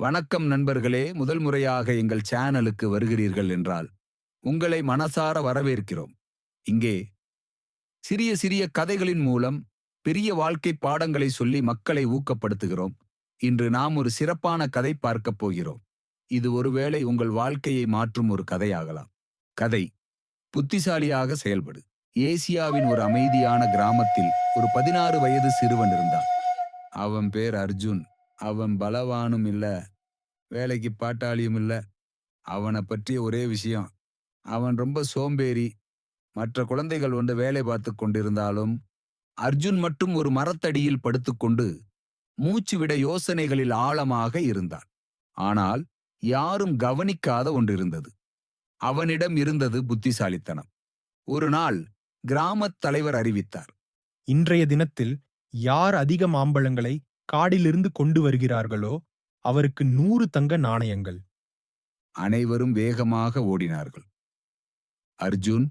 வணக்கம் நண்பர்களே முதல் முறையாக எங்கள் சேனலுக்கு வருகிறீர்கள் என்றால் உங்களை மனசார வரவேற்கிறோம். இங்கே சிறிய சிறிய கதைகளின் மூலம் பெரிய வாழ்க்கை பாடங்களை சொல்லி மக்களை ஊக்கப்படுத்துகிறோம். இன்று நாம் ஒரு சிறப்பான கதை பார்க்கப் போகிறோம். இது ஒருவேளை உங்கள் வாழ்க்கையை மாற்றும் ஒரு கதையாகலாம். கதை புத்திசாலியாக செயல்படு. ஏசியாவின் ஒரு அமைதியான கிராமத்தில் ஒரு பதினாறு வயது சிறுவன் இருந்தான். அவன் பேர் அர்ஜுன். அவன் பலவானும் இல்ல வேலைக்கு பாட்டாளியும் இல்ல. அவனை பற்றிய ஒரே விஷயம். அவன் ரொம்ப சோம்பேறி. மற்ற குழந்தைகள் ஒன்று வேலை பார்த்து கொண்டிருந்தாலும் அர்ஜுன் மட்டும் ஒரு மரத்தடியில் படுத்துக்கொண்டு மூச்சு விட யோசனைகளில் ஆழமாக இருந்தான். ஆனால் யாரும் கவனிக்காத ஒன்றிருந்தது அவனிடம் இருந்தது புத்திசாலித்தனம். ஒரு நாள் கிராமத் தலைவர் அறிவித்தார். இன்றைய தினத்தில் யார் அதிக மாம்பழங்களை காடிலிருந்து கொண்டு வருகிறார்களோ அவருக்கு நூறு தங்க நாணயங்கள். அனைவரும் வேகமாக ஓடினார்கள். அர்ஜுன்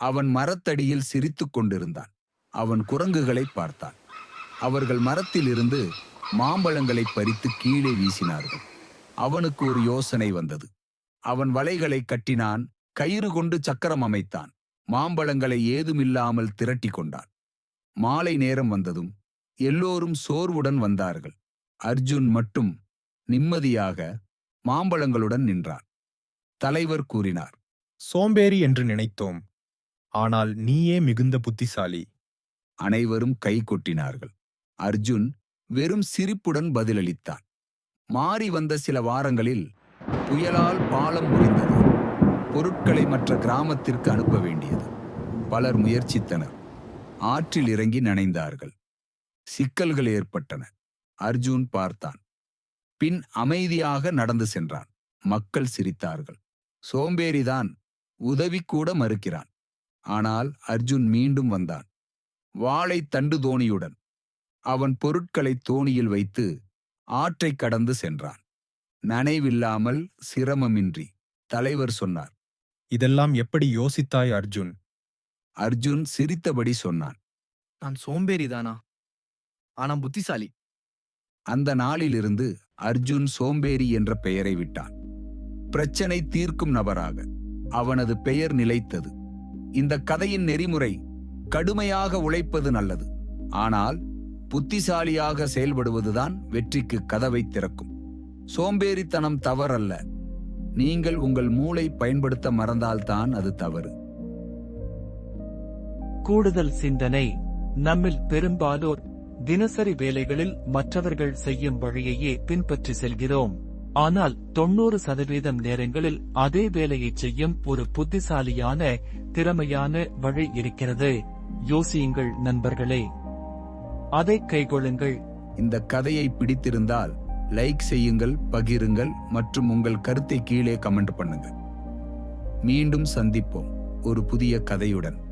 அவன் மரத்தடியில் சிரித்துக் கொண்டிருந்தான். அவன் குரங்குகளை பார்த்தான். அவர்கள் மரத்திலிருந்து மாம்பழங்களை பறித்து கீழே வீசினார்கள். அவனுக்கு ஒரு யோசனை வந்தது. அவன் வலைகளை கட்டினான் கயிறு கொண்டு சக்கரம் அமைத்தான் மாம்பழங்களை ஏதுமில்லாமல் திரட்டி கொண்டான். மாலை நேரம் வந்ததும் எல்லோரும் சோர்வுடன் வந்தார்கள். அர்ஜுன் மட்டும் நிம்மதியாக மாம்பழங்களுடன் நின்றான். தலைவர் கூறினார் சோம்பேறி என்று நினைத்தோம் ஆனால் நீயே மிகுந்த புத்திசாலி. அனைவரும் கை கொட்டினார்கள். அர்ஜுன் வெறும் சிரிப்புடன் பதிலளித்தான். மாறி வந்த சில வாரங்களில் புயலால் பாலம் முறிந்தது. பொருட்களை மற்ற கிராமத்திற்கு அனுப்ப வேண்டியது. பலர் முயற்சித்தனர். ஆற்றில் இறங்கி நனைந்தார்கள். சிக்கல்கள் ஏற்பட்டன. அர்ஜுன் பார்த்தான். பின் அமைதியாக நடந்து சென்றான். மக்கள் சிரித்தார்கள். சோம்பேறிதான் உதவி கூட மறுக்கிறான். ஆனால் அர்ஜுன் மீண்டும் வந்தான். வாளை தண்டு தோணியுடன் அவன் பொருட்களை தோணியில் வைத்து ஆற்றைக் கடந்து சென்றான். நனைவில்லாமல் சிரமமின்றி தலைவர் சொன்னார் இதெல்லாம் எப்படி யோசித்தாய் அர்ஜுன்? அர்ஜுன் சிரித்தபடி சொன்னான் நான் சோம்பேறிதானா? ஆனா புத்திசாலி. அந்த நாளிலிருந்து அர்ஜுன் சோம்பேறி என்ற பெயரை விட்டான். பிரச்சனை தீர்க்கும் நபராக அவனது பெயர் நிலைத்தது. இந்த கதையின் நெறிமுறை கடுமையாக உழைப்பது நல்லது. ஆனால் புத்திசாலியாக செயல்படுவதுதான் வெற்றிக்கு கதவை திறக்கும். சோம்பேறித்தனம் தவறல்ல. நீங்கள் உங்கள் மூளை பயன்படுத்த மறந்தால்தான் அது தவறு. கூடுதல் சிந்தனை. நம்மில் பெரும்பாலோர் தினசரி வேலைகளில் மற்றவர்கள் செய்யும் வழியையே பின்பற்றி செல்கிறோம். ஆனால் தொண்ணூறு சதவீதம் நேரங்களில் அதே வேலையை செய்யும் ஒரு புத்திசாலியான திறமையான வழி இருக்கிறது. யோசியுங்கள் நண்பர்களே. அதை கைகொள்ளுங்கள். இந்த கதையை பிடித்திருந்தால் லைக் செய்யுங்கள் பகிருங்கள் மற்றும் உங்கள் கருத்தை கீழே கமெண்ட் பண்ணுங்கள். மீண்டும் சந்திப்போம் ஒரு புதிய கதையுடன்.